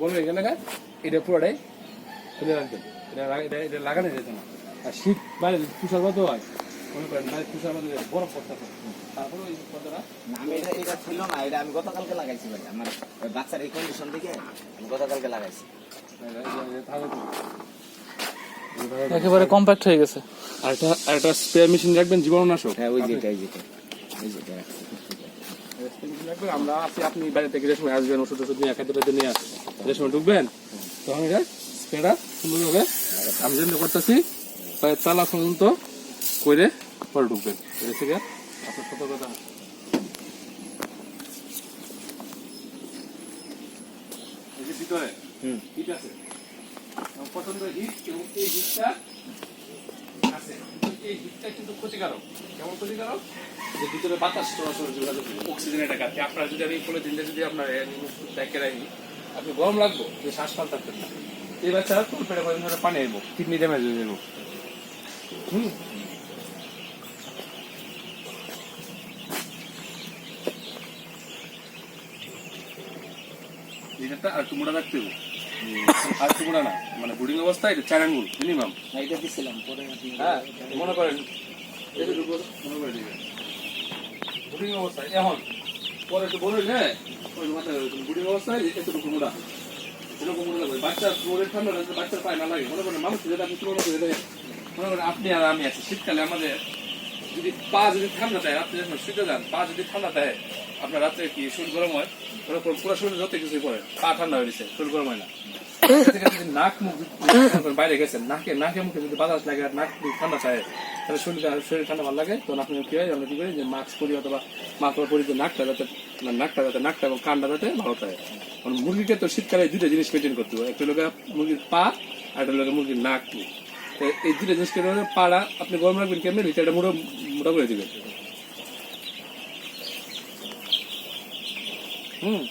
হয়ে গেলে এটা পুরোটাই খুলে রাখবেন এটা লাগা- এটা লাগানো যেত না। আর শীত বাইরে তুষার মতো হয়। মনে করেন বাইরে বরফ পড়তে তারপরে ওই আমি এটা এটা ছিল না এটা আমি গতকালকে লাগাইছি ভাই। আমার বাচ্চার এই কন্ডিশন থেকে আমি গতকালকে লাগাইছি। একেবারে কম্প্যাক্ট হয়ে গেছে। আর একটা আর একটা স্প্রে মেশিন রাখবেন জীবাণুনাশক। হ্যাঁ ওই যেটা এই যেটা এই যেটা আমরা আছি আপনি বাইরে থেকে যে সময় আসবেন ওষুধ ওষুধ নিয়ে খাদ্য টাদ্য নিয়ে যে সময় ঢুকবেন তখন এটা স্প্রেটা সুন্দরভাবে আমি যেমনি করতেছি প্রায় চালা পর্যন্ত করে পরে ঢুকবেন। এটা থেকে আপনার সতর্কতা ভিতরে হুম। হিট আছে। এবং হিট এবং এই হিটটা এই কিন্তু ক্ষতিকারক। কেমন ক্ষতিকারক? যে ভিতরে বাতাস চলাচল যোগাযোগ অক্সিজেন এটা কাটে আপনার যদি আমি বলে দিন যদি আপনার রাখি আপনি গরম লাগবো যে শ্বাস থাকবেন না এই বাচ্চারা তোর পেটে কয়েক ধরে পানি আইব কিডনি ড্যামেজ হয়ে যাব। হুম। আর টুমোটা রাখতে হবে। আর টুমোটা না মানে বুডিং অবস্থায় এটা চার আঙ্গুল মিনিমাম এটা দিছিলাম পরে হ্যাঁ মনে করেন। এতটুকু মনে করে দিবেন বুডিং অবস্থায় এখন পরে একটু বলে হ্যাঁ ওই মাথায় বুডিং অবস্থায় এতটুকু মোড়া। এরকম মোড়া লাগবে বাচ্চা পরে ঠান্ডা লাগবে বাচ্চার পায়ে না লাগে। মনে করেন মানুষ যেটা আপনি তুলনা করে দেখেন মনে করেন আপনি আর আমি আছি। শীতকালে আমাদের যদি পা যদি ঠান্ডা দেয় আপনি যখন শুতে যান পা যদি ঠান্ডা দেয় আপনার রাত্রে কি শরীর গরম হয়? ওরকম পুরো শরীর যত কিছুই পড়ে, পা ঠান্ডা হয়ে গেছে, শরীর গরম হয় না। নাক মুখ বাইরে নাকে নাকে মুখে যদি বাতাস লাগে আর নাক ঠান্ডা চায় তাহলে শরীর শরীর ঠান্ডা ভালো লাগে, তখন আপনি কি হয়, আমরা কি করি যে মাস্ক পরি অথবা পরি যে নাকটা যাতে নাকটা যাতে নাকটা এবং কানটা যাতে ভালো থাকে। কারণ মুরগিকে তো শীতকালে দুইটা জিনিস মেনটেন করতে হবে। একটা লোক মুরগির পা, আর একটা লোক মুরগির নাক। এই দুইটা জিনিস পাড়া আপনি গরম রাখবেন কেমনি? মোটা মোটা করে দিবেন। হুম।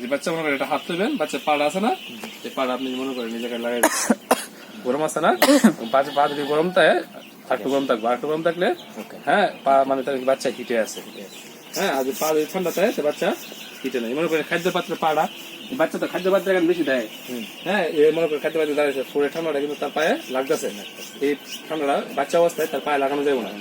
যে বাচ্চা মনে করেন এটা হাত দেবেন বাচ্চা পাড়া আছে না? এই পাড়া আপনি মনে করেন নিজেকে লাগাই গরম আছে না? পাঁচ পা যদি গরম থাকে একটু গরম থাকবে। একটু গরম থাকলে হ্যাঁ পা মানে বাচ্চা হিটে আছে। হ্যাঁ আর পা যদি ঠান্ডা থাকে সে বাচ্চা হিটে নেই। মনে করেন খাদ্য পাত্রে পাড়া বাচ্চা তো খাদ্য পাত্রে এখন বেশি দেয়। হ্যাঁ এ মনে করেন খাদ্য পাত্রে দাঁড়িয়েছে। পরে ঠান্ডাটা কিন্তু তার পায়ে লাগতেছে এই ঠান্ডাটা বাচ্চা অবস্থায় তার পায়ে লাগানো যাবে না।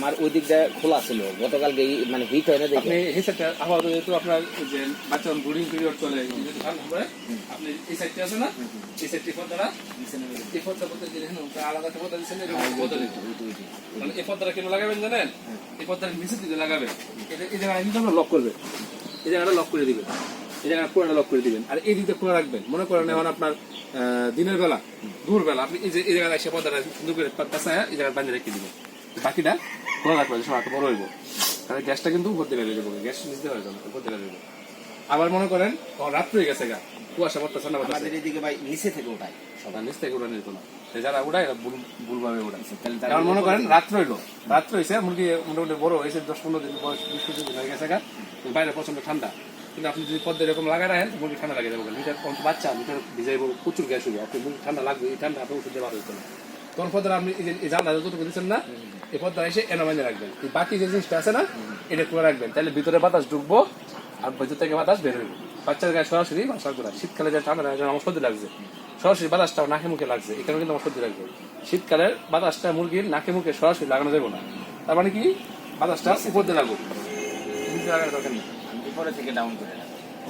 আমার ওই দিকটা খোলা ছিল। গতকালকে মানে হিট হয় না দেখে। এই সাইডটা আপাতত যেহেতু আপনার যে বাচ্চা ব্রিডিং পিরিয়ড চলে যেহেতু ঠান্ডা পড়ে আপনি এই সাইডটা আছে না? এই সাইডটি এই যে আলাদা দিচ্ছেন মানে এই পর্দাটা কেন লাগাবেন জানেন? এই পর্দাটা নিচের দিকে লাগাবেন এই জায়গায় কিন্তু লক করবে। এই জায়গাটা লক করে দিবেন। এই জায়গাটা পুরোটা লক করে দিবেন। আর এই দিকটা খোলা রাখবেন। মনে করেন এখন আপনার দিনের বেলা দূর বেলা আপনি এই যে এই জায়গায় এসে পর্দাটা সুন্দর করে পেঁচায় এই জায়গায় বাঁধে রেখে দিবেন। বাকিটা খোলা রাখবেন সময় বড় হইব। তাহলে গ্যাসটা কিন্তু উপর দিকে বেরিয়ে যাবে গ্যাস নিচে হয়ে যাবে উপর দিকে বেরিয়ে আবার মনে করেন রাত্র হয়ে গেছে গা। কুয়াশা পড়তেছে না আমাদের এদিকে ভাই নিচে থেকে ওঠায় সবার নিচ থেকে উড়ানো যেত না। যারা উড়ায় এরা ভুল ভুলভাবে তাহলে কারণ মনে করেন রাত্র হইল। রাত্র হয়েছে মুরগি মোটামুটি বড় হয়েছে দশ পনেরো দিন বয়স বিশ পঁচিশ দিন হয়ে গেছে গা। বাইরে প্রচণ্ড ঠান্ডা। কিন্তু আপনি যদি পদ্মা এরকম লাগাই রাখেন মুরগি ঠান্ডা লাগে যাবে কম বাচ্চা লিটার ভিজাইব প্রচুর গ্যাস হইব। আপনি মুরগি ঠান্ডা লাগবে এই ঠান্ডা আপনি ওষুধ দেওয়া হইতো না তখন পদ্মা আপনি এই যে জানলা যতটুকু দিচ্ছেন না এই পদ্মা এসে এনে বাইনে রাখবেন। বাকি যে জিনিসটা আছে না এটা খুলে রাখবেন। তাহলে ভিতরে বাতাস ঢুকবো আর ভিতর থেকে বাতাস বের হইব। বাচ্চার গায়ে সরাসরি বাসা করা শীতকালে যে ঠান্ডা লাগে আমার সর্দি লাগছে। সরাসরি বাতাসটা নাকে মুখে লাগছে। এখানে কিন্তু আমার সর্দি লাগবে। শীতকালের বাতাসটা মুরগির নাকে মুখে সরাসরি লাগানো যাবে না। তার মানে কি? বাতাসটা উপর দিয়ে আমি উপরে থেকে ডাউন করে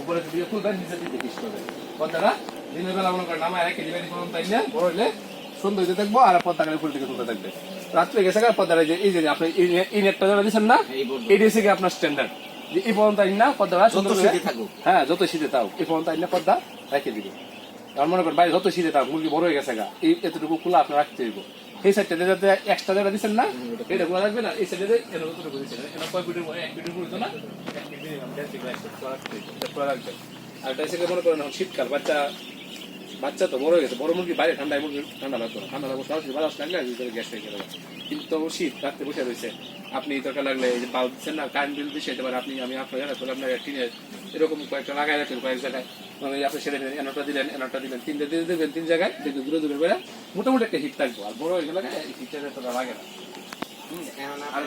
উপরে দিয়ে খুলবেন নিচে দেখিস করবেন। পর্দাটা দিনের বেলা মনে করেন নামায় রেখে দিবেন তাই না? বড় হইলে সুন্দর হইতে থাকব আর পর্দাটা উপর দিকে তুলতে থাকবে। রাত্রে গেছে পর্দাটা যে এই যে আপনি এই- নেটটা যারা দিচ্ছেন না পর্যন্ত। গিয়ে আপনার স্ট্যান্ডার্ড যে এই পর্যন্ত আইন না পর্দাটা সুন্দর। হ্যাঁ যত শীতে তাও এই পর্যন্ত আইন না পর্দা রেখে দিবে। কারণ মনে করেন বাইরে যত শীতে তাও মুরগি বড় হয়ে গেছে গা এই এতটুকু খোলা আপনার রাখতে হইব। এই সাইডটা যাতে এক্সট্রা যারা দিচ্ছেন না এটা খোলা রাখবে না এই সাইডে এর যতটুকু দিচ্ছেন এটা কয় ফিটের মধ্যে এক ফিটের না? এক ফিট minimum, দেড় ফিট রাখবে, খোলা রাখতে হইব, এটা খোলা রাখবেন আর এটা এসে মনে করেন শীতকাল বাচ্চা বাচ্চা তো বড় হয়ে গেছে বড় মুরগি বাইরে ঠান্ডায় মুরগি ঠান্ডা লাগতো না। ঠান্ডা লাগবে সরাসরি বাতাস লাগলে ভিতরে গ্যাস হয়ে গেল। কিন্তু শীত রাত্রে বসে রয়েছে। আপনি দরকার লাগলে এই যে বাল্ব দিচ্ছেন না কারেন্ট বিল দিচ্ছে এবার আপনি আমি আপনার জায়গা তাহলে আপনার টিনে এরকম কয়েকটা লাগাই রাখেন কয়েক জায়গায়। মানে আপনি সেটা দিলেন এনটা দিলেন এনটা দিলেন তিনটে দিয়ে দেবেন তিন জায়গায় দেখবেন দূরে দূরে করে মোটামুটি একটা হিট থাকব। আর বড় হয়ে গেলে এই হিটটা এতটা লাগে না। আর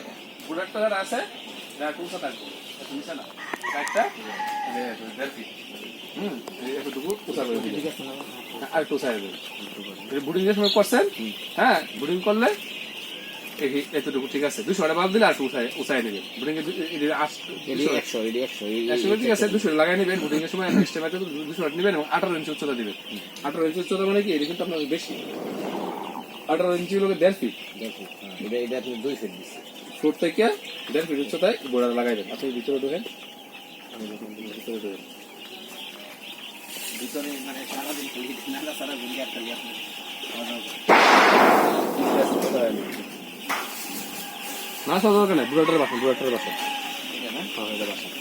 প্রোডাক্টটা যারা আছে যারা কোনটা থাকব? না। একটা দেড় ফিট হুম। এতটুকু উঁচা করে না? আর একটু উঁচা দেবেন বুডিং এর সময় করছেন? হ্যাঁ বুডিং করলে এতটুকু ঠিক আছে। দুশো টাকা বাদ দিলে আর উঁচাই উঁচাই নেবেন বুডিং এর ঠিক আছে দুশো লাগাই নেবেন। বুডিং এর সময় আছে দুশো নেবেন এবং আঠারো ইঞ্চি উচ্চতা দিবেন। আঠারো ইঞ্চি উচ্চতা মানে কি? এটা কিন্তু আপনার বেশি। আঠারো ইঞ্চি লোকের দেড় ফিট দেখো, হ্যাঁ, এটা এটা আপনি দুই ফিট দিচ্ছি ফুট থেকে দেড় ফিট উচ্চতায় গোড়া লাগাই দেন। আপনি ভিতরে ঢোকেন। ভিতরে ঢোকেন। ভিতরে মানে সারাদিন খালি নানা সারা ঘুরি আর খালি আপনি। না সব দরকার নেই বুড়াটার বাসন বুড়াটার বাসন? হ্যাঁ এটা বাসন।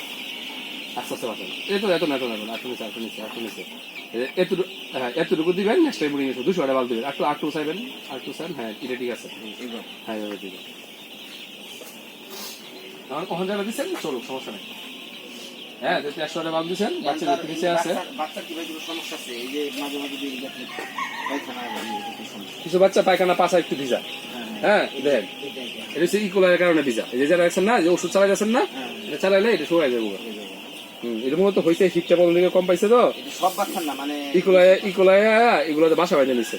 আস্তে আস্তে বাসন। এত এত না এত না আটু নিচে আটু নিচে আটু নিচে। এতটুকু হ্যাঁ এতটুকু দিবেন নেক্সট টাইম বুড়ি নিচে দুশো টাকা বাল দিবেন। একটু আটু চাইবেন আটু চান হ্যাঁ এটা ঠিক আছে। হ্যাঁ আমার কখন যাবে দিচ্ছেন চলুক সমস্যা নেই। হ্যাঁ যদি একশো টাকা দিচ্ছেন বাচ্চা যদি নিচে আছে? বাচ্চার- কি ভাই কোনো সমস্যা আছে? এই যে মাঝে মাঝে যে পায়খানা হয়? কিছু বাচ্চা পায়খানা পাশা একটু ভিজা। হ্যাঁ, হ্যাঁ। দেখেন। এটা- হচ্ছে ইকোলার কারণে ভিজা। এই যে যারা আছেন না যে ওষুধ চালাই যাচ্ছেন না হ্যাঁ, এটা চালাইলে এটা সবাই যাব এটা মূলত হয়েছে হিটটা প্রথম দিকে কম পাইছে তো। সব বাচ্চার না মানে ইকোলায় ইকোলায় এগুলোতে বাসা বাইরে নিছে।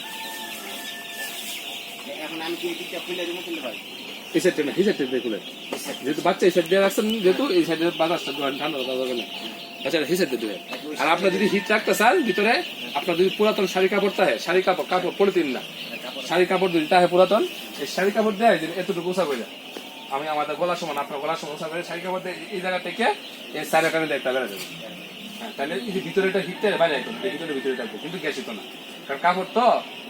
এখন আমি কি এই দিকটা খুলে দিব কিন্তু ভাই? এই সাইডটা না এই সাইডটা দিয়ে যেহেতু বাচ্চা এই সাইড দিয়ে রাখছেন যেহেতু এই সাইডে বাতাসটা ঠান্ডা যাবে না। আচ্ছা এই সাইডে দেবেন। আর আপনার যদি হিট রাখতে চান ভিতরে আপনার যদি পুরাতন শাড়ি কাপড় থাকে শাড়ি কাপড় কাপড় পলিথিন না শাড়ি কাপড় যদি তাহে পুরাতন এই শাড়ি কাপড় দেয় যে এতটুকু উঁচা করে আমি আমাদের গলা সমান আপনার গলা সমান উঁচা করে শাড়ি কাপড় দিয়ে এই জায়গা থেকে এই সাইড কানে দেখতে বেড়া যাবে হ্যাঁ, তাহলে ভিতরে এটা হিটটা বাইরে ভিতরে ভিতরে থাকবে কিন্তু গ্যাস হতো না। কারণ কাপড় তো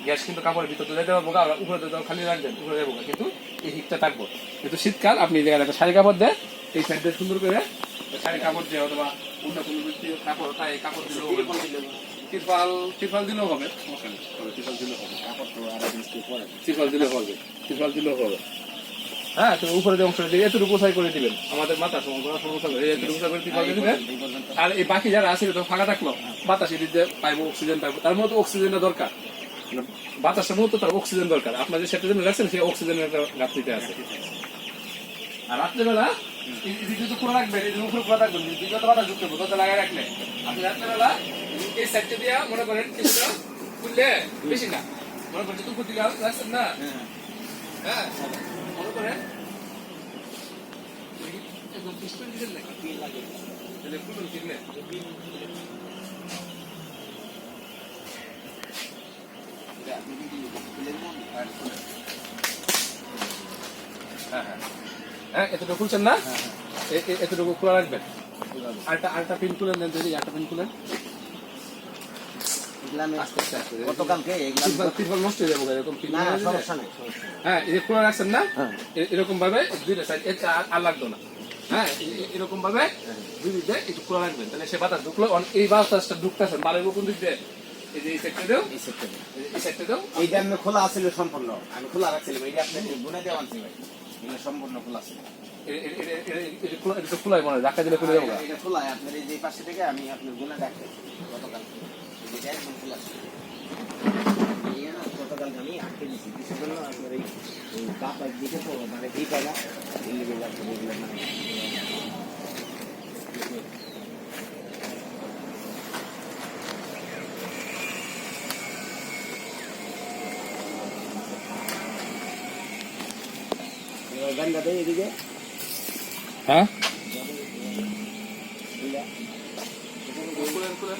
গ্যাস কিন্তু কাপড়ের ভিতরে তো যেতে পারব আমরা উপরে তো খালি রাখবেন উপরে যাব কিন্তু এই হিটটা থাকব। কিন্তু শীতকাল আপনি যে একটা শাড়ি কাপড় দেয় এই সাইড টা সুন্দর করে শাড়ি কাপড় দিয়ে অথবা অন্য কোনো কাপড় তাই কাপড় দিলেও ত্রিপাল তিরপাল দিলেও হবে। ত্রিপাল দিলেও হবে। কাপড় তো আর তিরপাল দিলেও হবে তিরপাল দিলেও হবে। হ্যাঁ তুমি উপরে যে অংশটা দিয়ে এতটুকু উঁচাই করে দিবেন। আমাদের মাথা এতটুকু উঁচা করে দিবেন আর এই বাকি যারা আছে তো ফাঁকা থাকল। বাতাস দিয়ে পাইবো অক্সিজেন পাইবো। তার মতো অক্সিজেনটা দরকার। বাতাসের মতো তার অক্সিজেন দরকার। আপনার যে সেটা জন্য রাখছেন সেই অক্সিজেনের একটা ঘাটতিতে আছে। আর রাত্রেবেলা এই- এই দিকে তো খোলা রাখবেন এই উপরে খোলা রাখবেন। দিকে যত বাতাস ঢুকতে হবে লাগাই রাখলে। আপনি রাত্রেবেলা এই সাইডটা দিয়ে মনে করেন কিছুটা খুললে বেশি না। মনে করেন দুপুর দিকে রাখছেন না? হ্যাঁ। মনে হ্যাঁ এতটুকু খুলছেন না? এতটুকু খোলা রাখবেন? আরেকটা আরেকটা পিন খুলেন, দেন যদি একটা পিন খুলেন এগুলা আমি আস্তে আস্তে আস্তে গতকালকে এগুলা আমি- তিরপাল তিরপাল নষ্ট হয়ে যাব এরকম ভাবে দুইটা সাইড আর- লাগতো না। হ্যাঁ এরকম ভাবে দুই দিক দিয়ে একটু খোলা রাখবেন। তাহলে সে বাতাস ঢুকলো এই বাতাসটা ঢুকতেছে মারের কোন দিক দিয়ে। এইটা আমি খোলা আছিল সম্পূর্ণ। আমি খোলা রাখছিলাম এইটা আপনি গুনে দেওয়া আনছি ভাই। এগুলো সম্পূর্ণ খোলা ছিল। এটা এটা তো খোলাই মনে ধাক্কা দিলে খুলে যাব। এটা খোলা আপনার এই যে পাশে থেকে আমি আপনার গুনে রাখছি গতকাল গতকালকে আমি আটকে দিছি কিসের জন্য আপনার এই এই দিকে তো মানে দিই পায় না এই লেগে যাচ্ছে এগুলো মানে এবার গানটা। এদিকে হ্যাঁ এইটা। খুলেন খুলেন